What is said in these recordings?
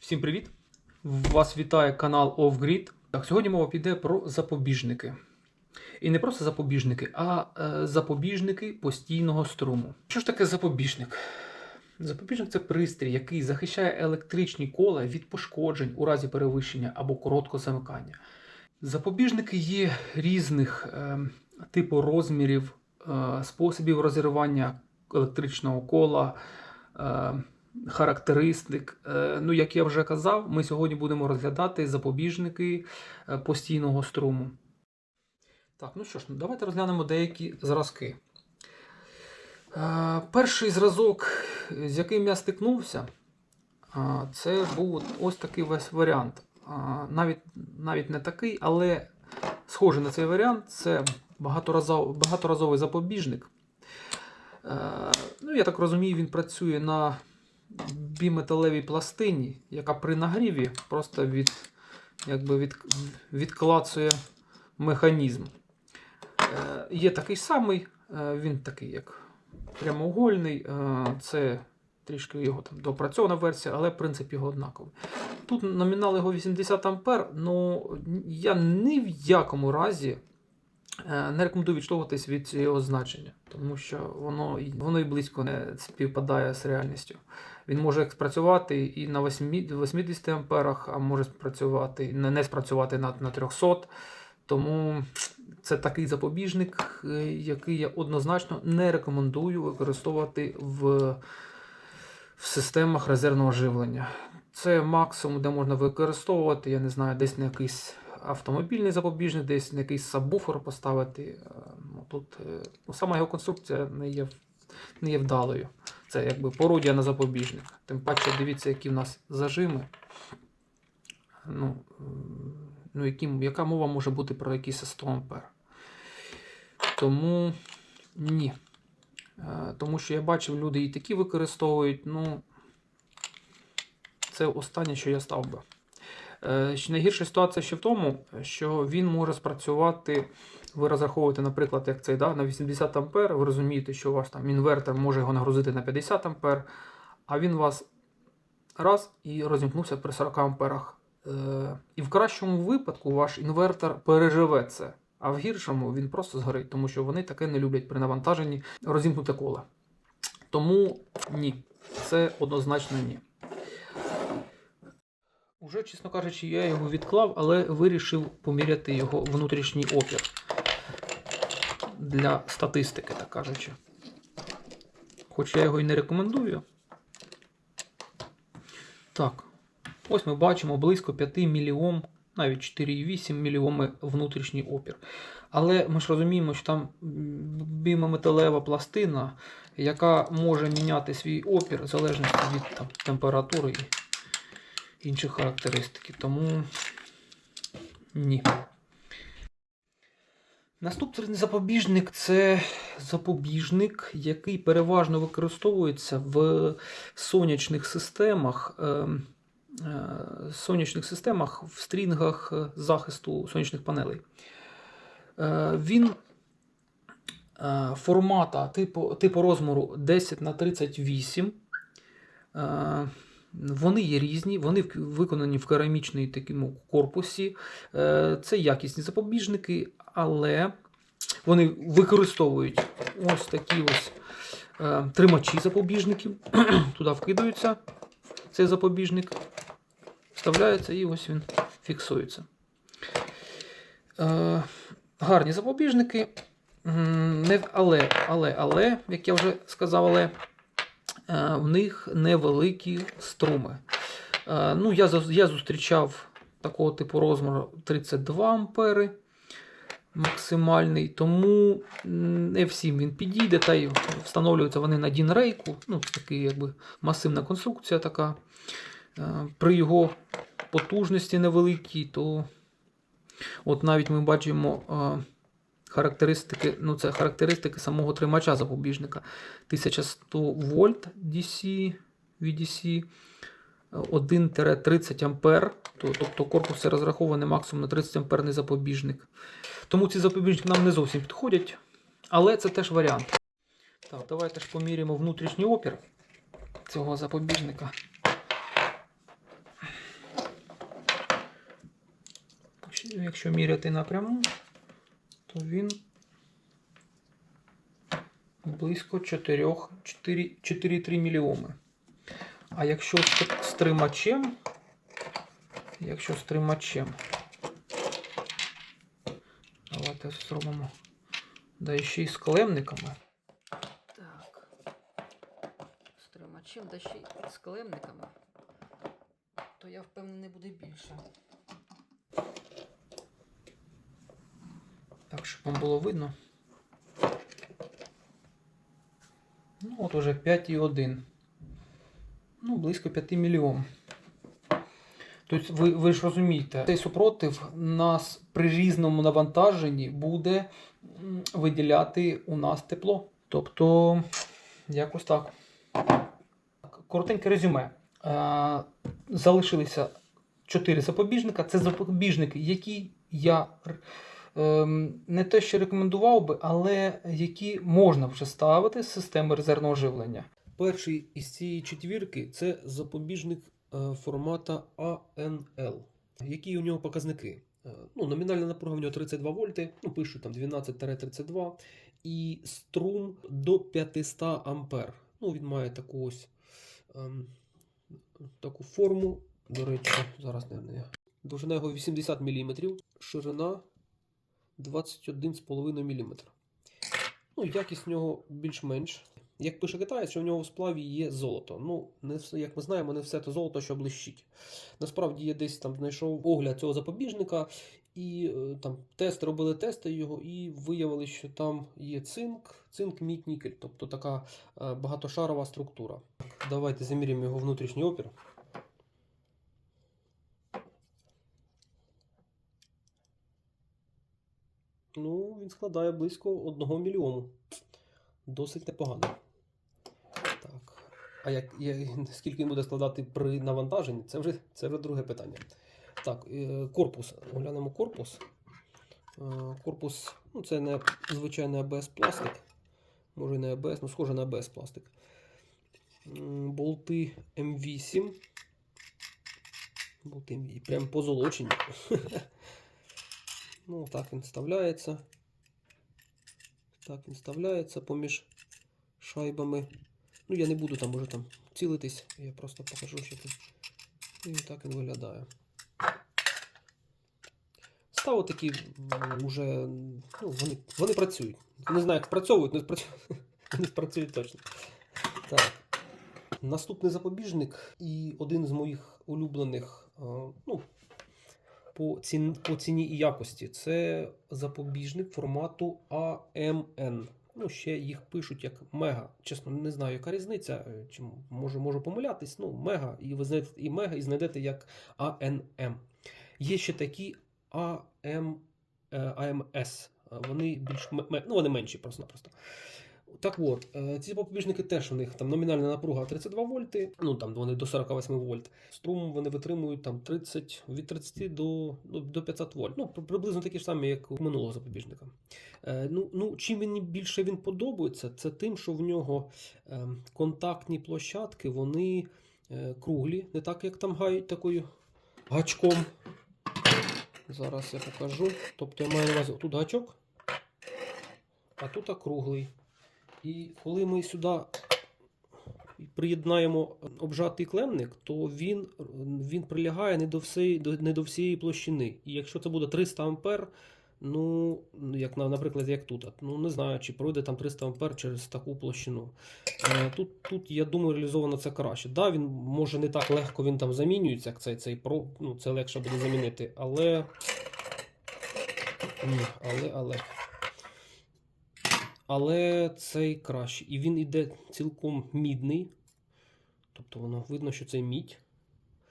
Всім привіт! Вас вітає канал OffGrid. Так, сьогодні мова піде про запобіжники. І не просто запобіжники, а е, запобіжники постійного струму. Що ж таке запобіжник? Запобіжник це пристрій, який захищає електричні кола від пошкоджень у разі перевищення або короткого замикання. Запобіжники є різних е, типу розмірів, е, способів розірвання електричного кола. Е, характеристик. Е, Ну, як я вже казав, ми сьогодні будемо розглядати запобіжники е, постійного струму. Так, ну що ж, давайте розглянемо деякі зразки. Е, Перший зразок, з яким я стикнувся, це був ось такий весь варіант. Навіть, навіть не такий, але схожий на цей варіант це багаторазов- багаторазовий запобіжник. Ну, я так розумію, він працює на біметалевій пластині, яка при нагріві просто від, якби від, відклацує механізм. Е, є такий самий, е, він такий як прямоугольний. Е, це трішки його там допрацьована версія, але принцип його однаковий. Тут номінал його 80 А, але я ні в якому разі не рекомендую відштовхуватись від цього значення, тому що воно, воно і близько не співпадає з реальністю. Він може спрацювати і на 80 амперах, а може спрацювати не, не спрацювати на, на 300. Тому це такий запобіжник, е, який я однозначно не рекомендую використовувати в, в системах резервного живлення. Це максимум, де можна використовувати, я не знаю, десь на якийсь автомобільний запобіжник, десь на якийсь сабвуфер поставити. Е, Ну, тут е, ну, сама його конструкція не є, не є вдалою. Це якби пародія на запобіжник. Тим паче, дивіться, які в нас зажими. Ну, ну які, яка мова може бути про якийсь 100 ампер. Тому ні. Е, Тому що я бачив, люди і такі використовують. Ну, це останнє, що я став би. Е, ще Найгірша ситуація ще в тому, що він може спрацювати. Ви розраховуєте, наприклад, як цей да, на 80 ампер, ви розумієте, що ваш там інвертор може його нагрузити на 50 ампер, а він вас раз і розімкнувся при 40 амперах. Е, і в кращому випадку ваш інвертор переживе це, а в гіршому він просто згорить, тому що вони таке не люблять при навантаженні розімкнуте коло. Тому ні, це однозначно ні. Уже, чесно кажучи, я його відклав, але вирішив поміряти його внутрішній опір для статистики, так кажучи. Хоч я його і не рекомендую. Так, ось ми бачимо близько 5 мільйом, навіть 4,8 мільйоми внутрішній опір. Але ми ж розуміємо, що там біометалева пластина, яка може міняти свій опір в залежності від там, температури і інших характеристики. Тому ні. Наступний запобіжник це запобіжник, який переважно використовується в сонячних системах, е, е, сонячних системах в стрінгах захисту сонячних панелей. Е, Він формата типу, типу розміру 10 на 38. Вони є різні, вони виконані в керамічній такому корпусі. Е, Це якісні запобіжники, але вони використовують ось такі ось е, тримачі запобіжників. Туди вкидаються цей запобіжник, вставляється і ось він фіксується. Е, Гарні запобіжники. Не, але, але, але, як я вже сказав, але в них невеликі струми. Е, Ну, я, я зустрічав такого типу розміру 32 ампери максимальний, тому не всім він підійде, та й встановлюються вони на дінрейку. Ну, такий якби масивна конструкція така. Е, При його потужності невеликій, то от навіть ми бачимо е, характеристики, ну це характеристики самого тримача запобіжника. 1100 вольт DC, VDC 1-30 ампер, Тобто корпус розрахований максимум на 30 амперний запобіжник. Тому ці запобіжники нам не зовсім підходять. Але це теж варіант. Так, Давайте ж поміряємо внутрішній опір цього запобіжника. Якщо міряти напряму, то він близько 4, 4, 4,3 мільйоми. А якщо з тримачем, якщо з тримачем, давайте зробимо. Да ще й з клемниками. Так. З тримачем, да ще й з клемниками. То я впевнений буде більше. Так, щоб вам було видно. Ну, от уже 5,1. Ну, близько 5 мільйон. Тобто, ви, ви ж розумієте, цей супротив нас при різному навантаженні буде виділяти у нас тепло. Тобто, якось так. Коротеньке резюме. Е, залишилися 4 запобіжника. Це запобіжники, які я не те, що рекомендував би, але які можна вже ставити з системи резервного живлення. Перший із цієї четвірки це запобіжник е, формата ANL. Які у нього показники? Е, Ну, номінальна напруга в нього 32 вольти, ну, пишуть там 12-32, і струм до 500 ампер. Ну, він має таку ось ем, таку форму. До речі, зараз не. Довжина його 80 мм, ширина 21,5 мм. Ну, якість в нього більш-менш. Як пише китаєць, що в нього в сплаві є золото. Ну, не все, як ми знаємо, не все те золото, що блищить. Насправді я десь там знайшов огляд цього запобіжника, і е, там тест робили тести його, і виявили, що там є цинк, цинк, мідь, нікель, тобто така е, багатошарова структура. Давайте заміряємо його внутрішній опір. Ну, він складає близько 1 мільйону. Досить непогано. Так. А як, скільки він буде складати при навантаженні, це вже, це вже друге питання. Так, е, корпус. Оглянемо корпус. Е, Корпус, ну це не звичайний АБС пластик. Може не АБС, ну схоже на АБС пластик. Болти М8. Болти М8. Прям позолочені. Ну, так він вставляється. Так він вставляється поміж шайбами. Ну, я не буду там уже там цілитись, я просто покажу, що тут. І так він виглядає. Став такі вже, ну, вони, вони працюють. Не знаю, як спрацьовують, але спрацьовують. Вони спрацюють точно. Так. Наступний запобіжник і один з моїх улюблених, ну, по, цін, по ціні і якості. Це запобіжник формату AMN. Ну, ще їх пишуть як мега. Чесно, не знаю, яка різниця. е, Чи можу, можу помилятись. Ну, мега, і ви знайдете і мега, і знайдете як ANM. Є ще такі AM, AMS. Е, Вони більш ну, вони менші просто-напросто. Так от, е, ці запобіжники теж у них там номінальна напруга 32 вольти, ну там вони до 48 вольт. Струм вони витримують там 30, від 30 до, до, до 500 вольт. Ну, приблизно такі ж самі, як у минулого запобіжника. Е, ну, ну, чим мені більше він подобається, це тим, що в нього е, контактні площадки, вони круглі, не так, як там гають такою гачком. Зараз я покажу. Тобто я маю на увазі тут гачок, а тут округлий. І коли ми сюди приєднаємо обжатий клемник, то він, він прилягає не до, всієї, до, не до всієї площини. І якщо це буде 300 ампер, ну, як, наприклад, як тут, ну не знаю, чи пройде там 300 ампер через таку площину. Е, Тут, тут я думаю, реалізовано це краще. Да, він може не так легко він там замінюється, як цей, цей про, ну, це легше буде замінити, але. Але, але. Але цей краще. І він іде цілком мідний. Тобто воно видно, що це мідь.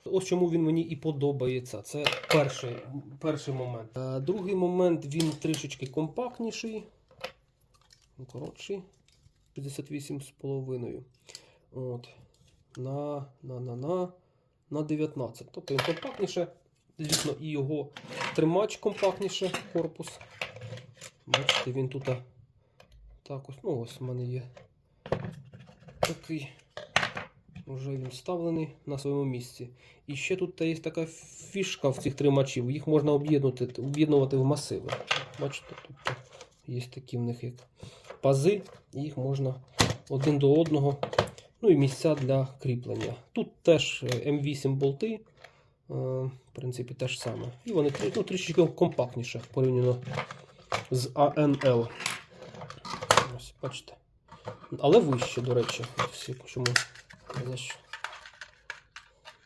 Ось чому він мені і подобається. Це перший, перший момент. Е, Другий момент він трішечки компактніший. Ну, Коротший. 58,5. От. На, на, на, на, на 19. Тобто він компактніше. Звісно, і його тримач компактніше, корпус. Бачите, він тут. Так ось, ну ось у мене є такий Вже він вставлений на своєму місці. І ще тут є така фішка в цих тримачів. Їх можна об'єднувати, об'єднувати в масиви. Бачите, тут є такі в них як пази, їх можна один до одного. Ну і місця для кріплення. Тут теж е, М8 болти. е, В принципі, те ж саме. І вони ну, трішечки компактніше порівняно з АНЛ. Бачите. Але вище, до речі. Всі, чому?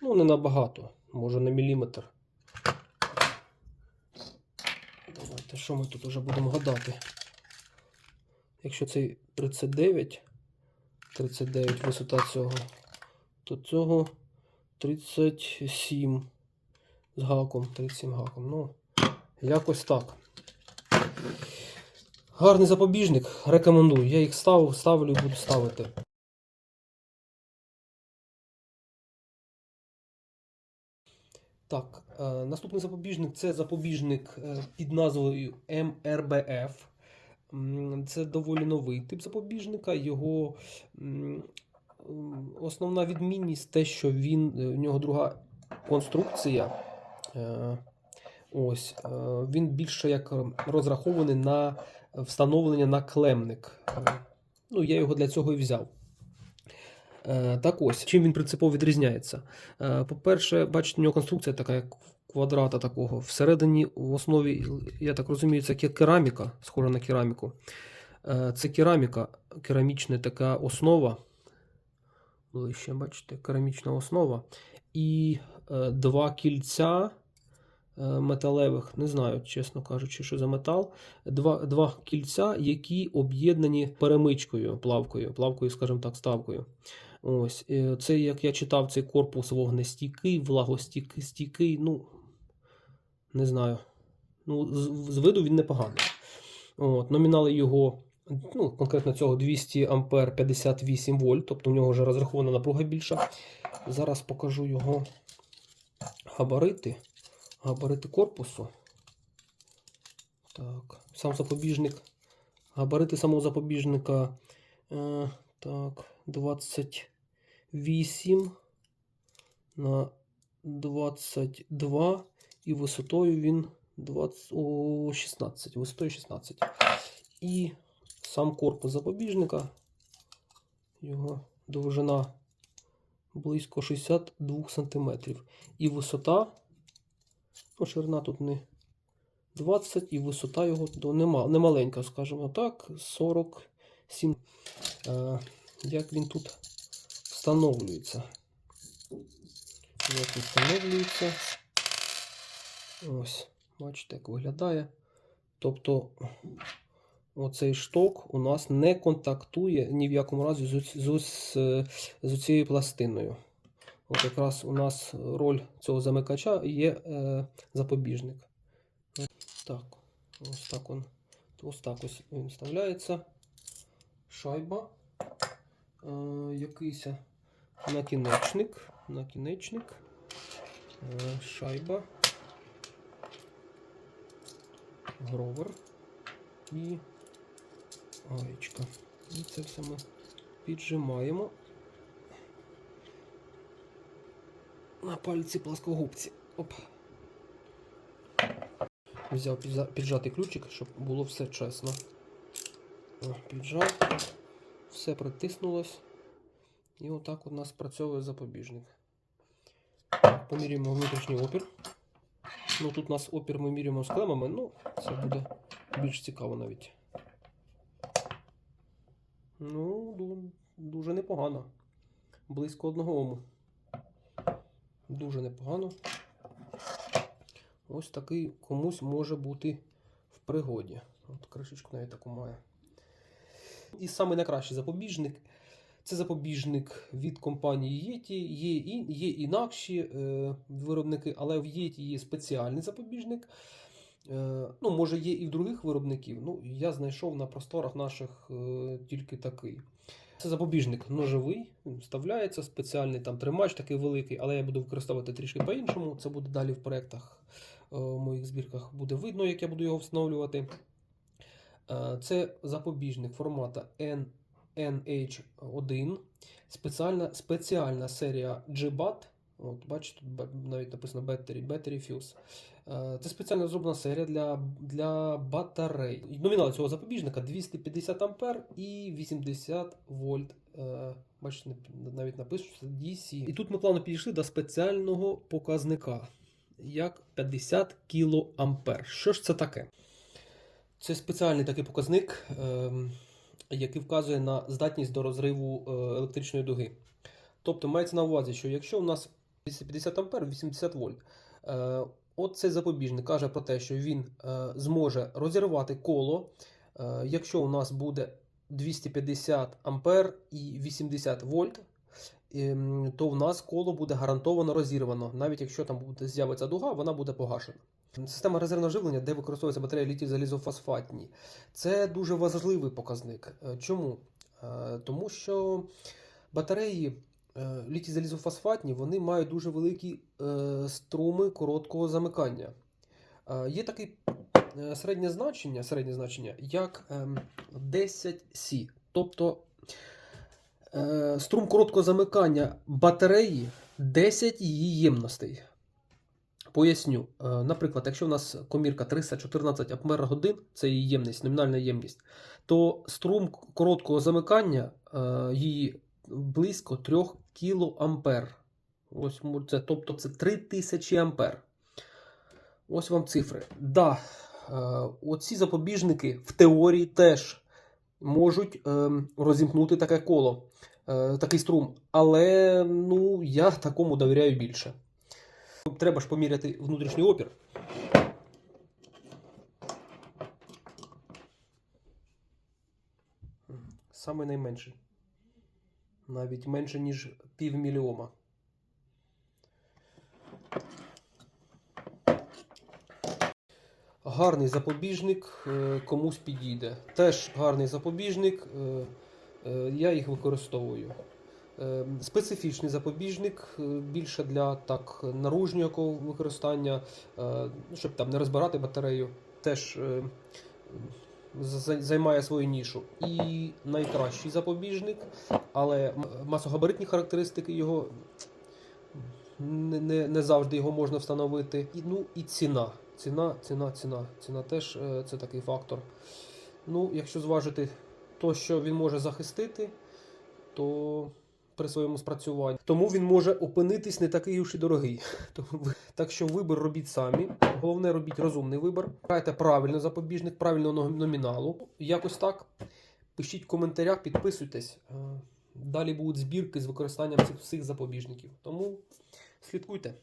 Ну, не набагато. Може на міліметр. Давайте, що ми тут вже будемо гадати? Якщо цей 39, 39 висота цього, то цього 37 з гаком, 37 гаком. Ну, якось так. Гарний запобіжник, рекомендую. Я їх ставив, ставлю і буду ставити. Так, е, наступний запобіжник це запобіжник е, під назвою МРБФ. Це доволі новий тип запобіжника. Його основна відмінність те, що він, е, в нього друга конструкція. Е, Ось, е, він більше як е, розрахований на встановлення на клемник. Ну, я його для цього і взяв. Е, Так ось, чим він принципово відрізняється? Е, По-перше, бачите, у нього конструкція така, як квадрата такого. Всередині, в основі, я так розумію, це ке- кераміка, схожа на кераміку. Е, Це кераміка, керамічна така основа. Ближче, бачите, керамічна основа. І два кільця металевих, не знаю, чесно кажучи, що за метал. Два, два кільця, які об'єднані перемичкою, плавкою, плавкою, скажімо так, ставкою. Ось, е, це, як я читав, цей корпус вогнестійкий, влагостійкий, ну, не знаю. Ну, з, з виду він непоганий. От, номінали його, ну, конкретно цього 200 ампер 58 вольт, тобто в нього вже розрахована напруга більша. Зараз покажу його габарити. Габарити корпусу. Так, сам запобіжник. Габарити самого запобіжника. Е, так, 28 на 22 і висотою він 20, о, 16. Висотою 16. І сам корпус запобіжника. Його довжина близько 62 см. І висота, ну, ширина тут не 20, і висота його до нема, немаленька, скажімо так, 47. Е, як він тут встановлюється? Як він встановлюється? Ось, бачите, як виглядає. Тобто, оцей шток у нас не контактує ні в якому разі з, з, е, з цією пластиною. От якраз у нас роль цього замикача є е, запобіжник. Так, ось так он. Ось так ось він вставляється. Шайба. Е, якийсь накінечник. Накінечник. Е, шайба. Гровер. І гаєчка. І це все ми піджимаємо на пальці пласкогубці. Оп. Взяв піджатий ключик, щоб було все чесно. Піджав, все притиснулось. І отак у нас працює запобіжник. Поміряємо внутрішній опір. Ну тут у нас опір ми міряємо з клемами, ну це буде більш цікаво навіть. Ну, дуже непогано. Близько одного ому. Дуже непогано. Ось такий комусь може бути в пригоді. От кришечку навіть таку має. І саме найкращий запобіжник це запобіжник від компанії Yeti. Є, є інакші е, виробники, але в Yeti є спеціальний запобіжник. Е, ну, може, є і в других виробників. Ну, я знайшов на просторах наших е, тільки такий. Це запобіжник ножовий, він вставляється, спеціальний там тримач такий великий, але я буду використовувати трішки по-іншому. Це буде далі в проєктах, е, в моїх збірках буде видно, як я буду його встановлювати. Е, Це запобіжник формата NH1. Спеціальна, спеціальна серія GBAT. От, бачите, навіть написано Battery, Battery Fuse. Е, Це спеціально зроблена серія для, для батарей. Номінал цього запобіжника 250 А і 80 вольт. Е, Бачите, навіть написано, що це DC. І тут ми плавно підійшли до спеціального показника, як 50 кА. Що ж це таке? Це спеціальний такий показник, ем, який вказує на здатність до розриву е, електричної дуги. Тобто мається на увазі, що якщо у нас 250 А 80 вольт, е, от цей запобіжник каже про те, що він е, зможе розірвати коло, е, якщо у нас буде 250 А і 80 вольт, ем, то в нас коло буде гарантовано розірвано. Навіть якщо там буде з'явиться дуга, вона буде погашена. Система резервного живлення, де використовується батарея літій залізофосфатні, це дуже важливий показник. Чому? Тому що батареї е, літій залізофосфатні вони мають дуже великі е, струми короткого замикання. Е, Є таке середнє значення, середнє значення як ем, 10 С. Тобто струм короткого замикання батареї 10 її ємностей. Поясню. Наприклад, якщо у нас комірка 314 ампер годин, це її ємність, номінальна ємність, то струм короткого замикання її близько 3 кілоампер. Ось це, тобто це 3000 ампер. Ось вам цифри. Да, е, оці запобіжники в теорії теж можуть е, розімкнути таке коло, е, такий струм. Але ну, я такому довіряю більше. Треба ж поміряти внутрішній опір. Саме найменший. Навіть менше, ніж півмільйома. Гарний запобіжник е, комусь підійде. Теж гарний запобіжник. е, е, Я їх використовую. Специфічний запобіжник більше для так наружнього використання, щоб там не розбирати батарею, теж займає свою нішу. І найкращий запобіжник, але масогабаритні характеристики його не, не, не завжди його можна встановити. І, ну і ціна. Ціна, ціна, ціна. Ціна теж е, це такий фактор. Ну, якщо зважити то, що він може захистити, то при своєму спрацюванні. Тому він може опинитись не такий уж і дорогий. Так що вибір робіть самі. Головне робіть розумний вибір. Брайте правильний запобіжник, правильного номіналу. Якось так. Пишіть в коментарях, підписуйтесь. Е, Далі будуть збірки з використанням цих всіх запобіжників. Тому слідкуйте.